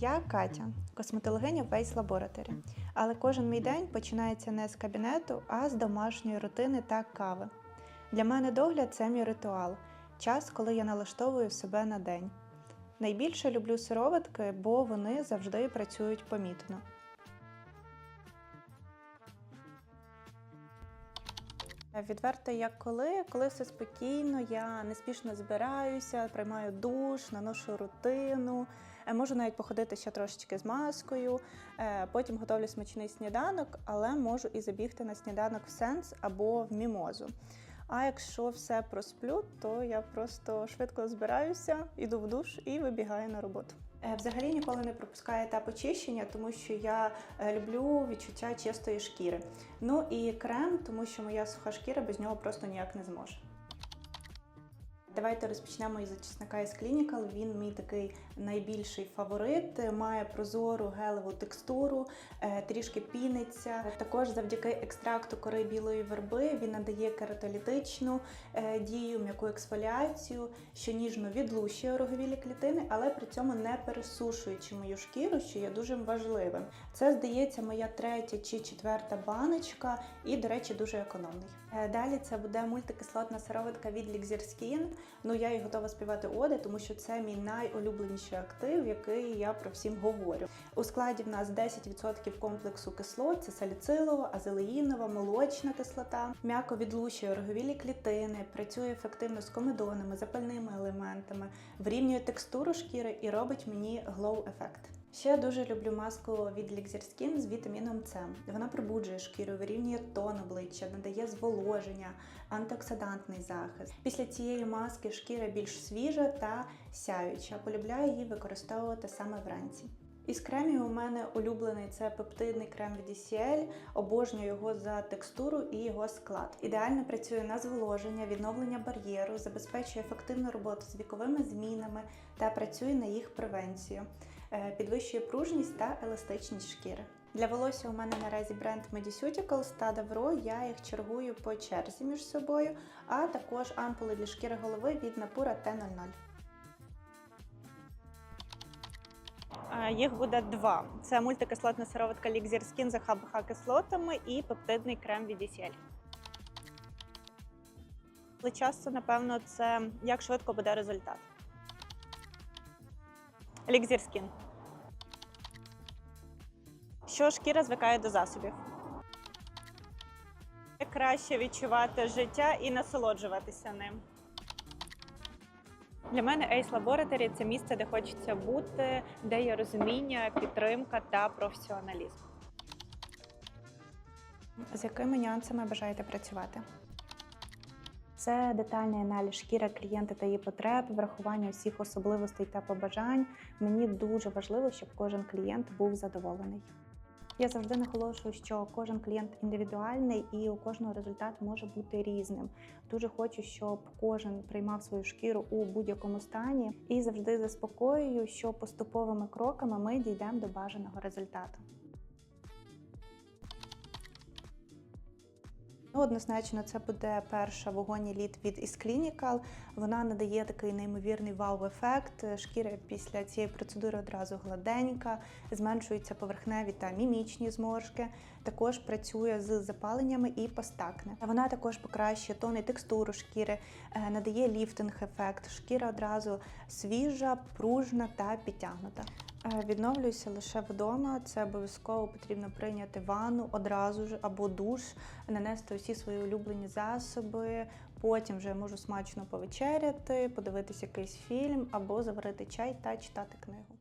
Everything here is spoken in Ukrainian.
Я Катя, косметологиня в Face Laboratory. Але кожен мій день починається не з кабінету, а з домашньої рутини та кави. Для мене догляд це мій ритуал, час, коли я налаштовую себе на день. Найбільше люблю сироватки, бо вони завжди працюють помітно. Відверто, як коли, коли все спокійно, я неспішно збираюся, приймаю душ, наношу рутину, можу навіть походити ще трошечки з маскою, е, потім готовлю смачний сніданок, але можу і забігти на сніданок в сенс або в мімозу. А якщо все просплю, то я просто швидко збираюся, іду в душ і вибігаю на роботу. Е, Взагалі ніколи не пропускаю етап очищення, тому що я е, люблю відчуття чистої шкіри. Ну і крем, тому що моя суха шкіра без нього просто ніяк не зможе. Давайте розпочнемо із зачисника із Clinical. Він мій такий найбільший фаворит. Має прозору гелеву текстуру, е, трішки піниться. Також завдяки екстракту кори білої верби він надає кератолітичну е, дію, м'яку ексфоліацію, що ніжно відлущує роговілі клітини, але при цьому не пересушуючи мою шкіру, що є дуже важливим. Це здається моя третя чи четверта баночка, і, до речі, дуже економний. Е, Далі це буде мультикислотна сироватка від Lixir. Ну я і готова співати оди, тому що це мій найулюбленіший актив, який я про всім говорю. У складі в нас 10% комплексу кислот: це саліцилова, азелеїнова, молочна кислота. М'яко відлучує роговілі клітини, працює ефективно з комедонами, запальними елементами, врівнює текстуру шкіри і робить мені glow ефект. Ще дуже люблю маску від Lixir Skin з вітаміном С. Вона пробуджує шкіру, вирівнює тон обличчя, надає зволоження, антиоксидантний захист. Після цієї маски шкіра більш свіжа та сяюча. Полюбляю її використовувати саме вранці. Із кремів у мене улюблений це пептидний крем від ECL. Обожнюю його за текстуру і його склад. Ідеально працює на зволоження, відновлення бар'єру, забезпечує ефективну роботу з віковими змінами та працює на їх превенцію. Е, Підвищує пружність та еластичність шкіри. Для волосся у мене наразі бренд Mediceuticals та Davro. Я їх чергую по черзі між собою, а також ампули для шкіри голови від T00. Е, Їх буде два: це мультикислотна сироватка Lixir Skin з ХБХ кислотами і пептидний крем від ECL. Але часто, напевно, це як швидко буде результат. Elixir Skin. Що шкіра звикає до засобів? Краще відчувати життя і насолоджуватися ним. Для мене Ace Laboratory – це місце, де хочеться бути, де є розуміння, підтримка та професіоналізм. З якими нюансами бажаєте працювати? Це детальний аналіз шкіри клієнта та її потреб, врахування усіх особливостей та побажань. Мені дуже важливо, щоб кожен клієнт був задоволений. Я завжди наголошую, що кожен клієнт індивідуальний і у кожного результат може бути різним. Дуже хочу, щоб кожен приймав свою шкіру у будь-якому стані і завжди заспокоюю, що поступовими кроками ми дійдемо до бажаного результату. Ну, однозначно, це буде перша вогонь лід від Clinical. Вона надає такий неймовірний вау-ефект. Шкіра після цієї процедури одразу гладенька, зменшуються поверхневі та мімічні зморшки. Також працює з запаленнями і постакне. Вона також покращує тон і текстуру шкіри, е, надає ліфтинг-ефект. Шкіра одразу свіжа, пружна та підтягнута. Е, Відновлююся лише вдома. Це обов'язково потрібно прийняти ванну одразу ж або душ, нанести усі свої улюблені засоби. Потім вже можу смачно повечеряти, подивитися якийсь фільм або заварити чай та читати книгу.